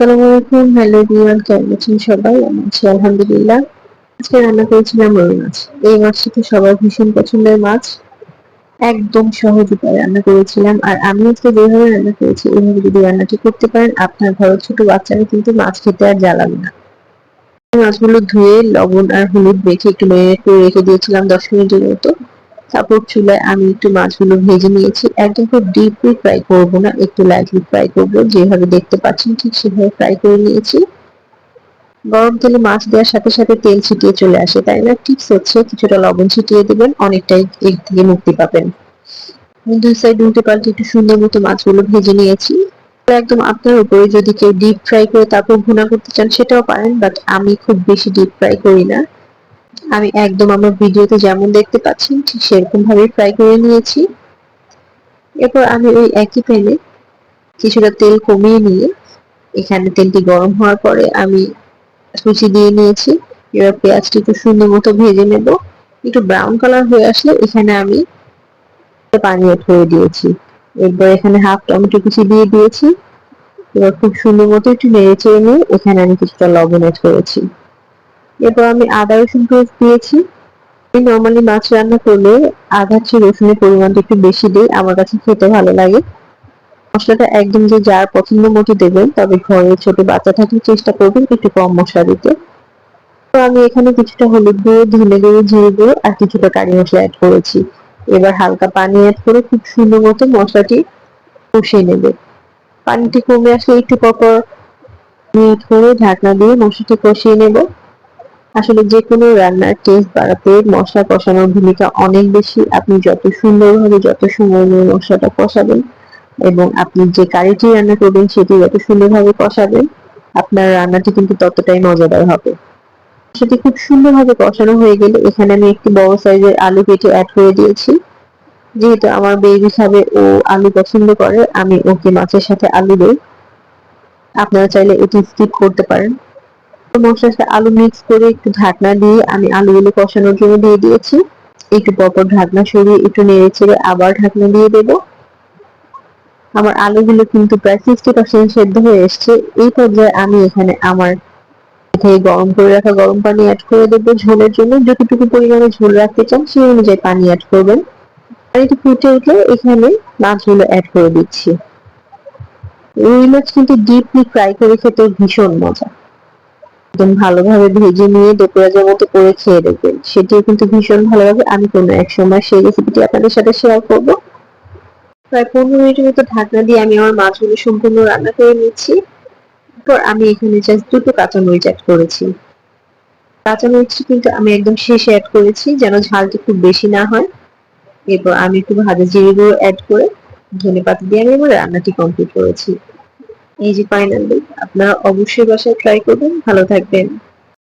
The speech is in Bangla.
আসসালামু আলাইকুম। হ্যালো এভরিওয়ান কেমন আছেন সবাই? আমি আছি আলহামদুলিল্লাহ। আজকে রান্না করেছিলাম রুই মাছ। এই মাছটি তো সবার ভীষণ পছন্দের মাছ। একদম সহজ উপায়ে রান্না করেছিলাম। আর আমি আজকে যেভাবে রান্না করেছি এইভাবে যদি রান্নাটি করতে পারেন, আপনার ঘরের ছোট বাচ্চারা কিন্তু মাছ খেতে আর জ্বালাবে না। মাছগুলো ধুয়ে লবণ আর হলুদ মেখে একটু মেরিনেট করে রেখে দিয়েছিলাম দশ মিনিটের মতো। তারপর চুলায় আমি একটু মাছগুলো ভেজে নিয়েছি। একদম খুব ডিপলি ফ্রাই করব না, একটু লাইটলি ফ্রাই করব। যেভাবে দেখতে পাচ্ছেন ঠিক সেভাবে ফ্রাই করে নিয়েছি। গরম তেলে মাছ দেওয়ার সাথে সাথে তেল ছিটিয়ে চলে আসে, তাই না? টিপস হচ্ছে কিছুটা লবণ ছিটিয়ে দেবেন, অনেকটাই এর থেকে মুক্তি পাবেন। দুই সাইড উল্টে পাল্টে একটু সুন্দর মতো মাছগুলো ভেজে নিয়েছি। একদম আপনার উপরে যদি কেউ ডিপ ফ্রাই করে তারপর ভুনা করতে চান, সেটাও পারেন বাট আমি খুব বেশি ডিপ ফ্রাই করি না। আমি একদম আমার ভিডিওতে যেমন দেখতে পাচ্ছেন, ঠিক সেরকম ভাবে ফ্রাই করে নিয়েছি। এরপর আমি ওই একই প্যানে কিছুটা তেল কমিয়ে নিয়ে, এখানে তেলটি গরম হওয়ার পরে আমি কুচি দিয়ে নিয়েছি। এবার পেঁয়াজটি একটু সুন্দর মতো ভেজে নেব। একটু ব্রাউন কালার হয়ে আসলে এখানে আমি পানি করে দিয়েছি। এরপর এখানে হাফ টমেটো কুচি দিয়ে দিয়েছি। এবার খুব সুন্দর মতো একটু নেড়ে চেড়ে নিয়ে এখানে আমি কিছুটা লবণ অ্যাড করেছি। এরপর আমি আদা রসুন পেস্ট দিয়েছি। নর্মালি মাছ রান্না করলে আদা চেয়ে রসুনের পরিমাণটা একটু বেশি দিই, আমার কাছে খেতে ভালো লাগে। মশলাটা একদম যে যার পছন্দ মতো দেবেন, তবে ঘরে ছোট বাচ্চা থাকলে চেষ্টা করবেন একটু কম মশলা দিতে। তো আমি এখানে কিছুটা হলুদ গুঁড়ো, ধনে গুঁড়ো, জিরে গুঁড়ো আর কিছুটা কারি মশলা অ্যাড করেছি। এবার হালকা পানি অ্যাড করে খুব সুন্দর মতো মশলাটি কষিয়ে নেবে। পানিটি কমে আসলে একটু পর মিনিট করে ঢাকনা দিয়ে মশলাটি কষিয়ে নেব। আসলে যে কোনো রান্নার টেস্ট বাড়াতে মশলা কষানোর ভূমিকা অনেক বেশি। আপনি যত সুন্দরভাবে যত সময় নিয়ে মশলাটা কষাবেন এবং আপনি যে কারিটি রান্না করবেন, সেটি যত সুন্দরভাবে কষাবেন, আপনার রান্নাটি কিন্তু ততটাই মজাদার হবে। সেটি খুব সুন্দরভাবে কষানো হয়ে গেলে এখানে আমি একটি বড় সাইজের আলু কেটে অ্যাড করে দিয়েছি। যেহেতু আমার বেবি খাবে, ও আলু পছন্দ করে, আমি ওকে মাছের সাথে আলু দেই। আপনারা চাইলে এটি স্কিপ করতে পারেন। মশলার আলু মিক্স করে একটু ঢাকনা দিয়ে আমি আলুগুলো কষানোর জন্য দিয়ে দিয়েছি। একটু পরপর ঢাকনা সরিয়ে একটু নেড়ে ছেড়ে আবার ঢাকনা দিয়ে দেব। আমার আলুগুলো কিন্তু প্রায় সিক্সটি পার্সেন্ট সেদ্ধ হয়ে এসছে। এই পর্যায়ে আমি এখানে আমার থেকে গরম করে রাখা গরম পানি অ্যাড করে দেবো ঝোলের জন্য। যতটুকু পরিমাণে ঝোল রাখতে চান সেই অনুযায়ী পানি অ্যাড করবেন। পানিটি ফুটে উঠলে এখানে মাছগুলো অ্যাড করে দিচ্ছি। রুই মাছ কিন্তু ডিপলি ফ্রাই করে খেতে ভীষণ মজা। একদম ভালোভাবে ভেজে নিয়ে দোপরাজের মতো করে খেয়ে দেখবেন। সেটিও কিন্তু ভীষণ ভালো লাগে আমি কোনো এক সময় সেই রেসিপিটি আপনাদের সাথে শেয়ার করব। প্রায় পনেরো মিনিটের মতো ঢাকনা দিয়ে আমি আমার মাছগুলো সম্পূর্ণ রান্না করে নিচ্ছি। এরপর আমি এখানে জাস্ট দুটো কাঁচা কাঁচামরিচ অ্যাড করেছি। কাঁচামরিচ কিন্তু আমি একদম শেষে অ্যাড করেছি, যেন ঝালটি খুব বেশি না হয়। এরপর আমি একটু ভাজা জিরে গুঁড়ো অ্যাড করে ধনে পাতা দিয়ে আমি আমার রান্নাটি কমপ্লিট করেছি। এই যে ফাইনাল আপনারা অবশ্যই বাসায় ট্রাই করবেন। ভালো থাকবেন।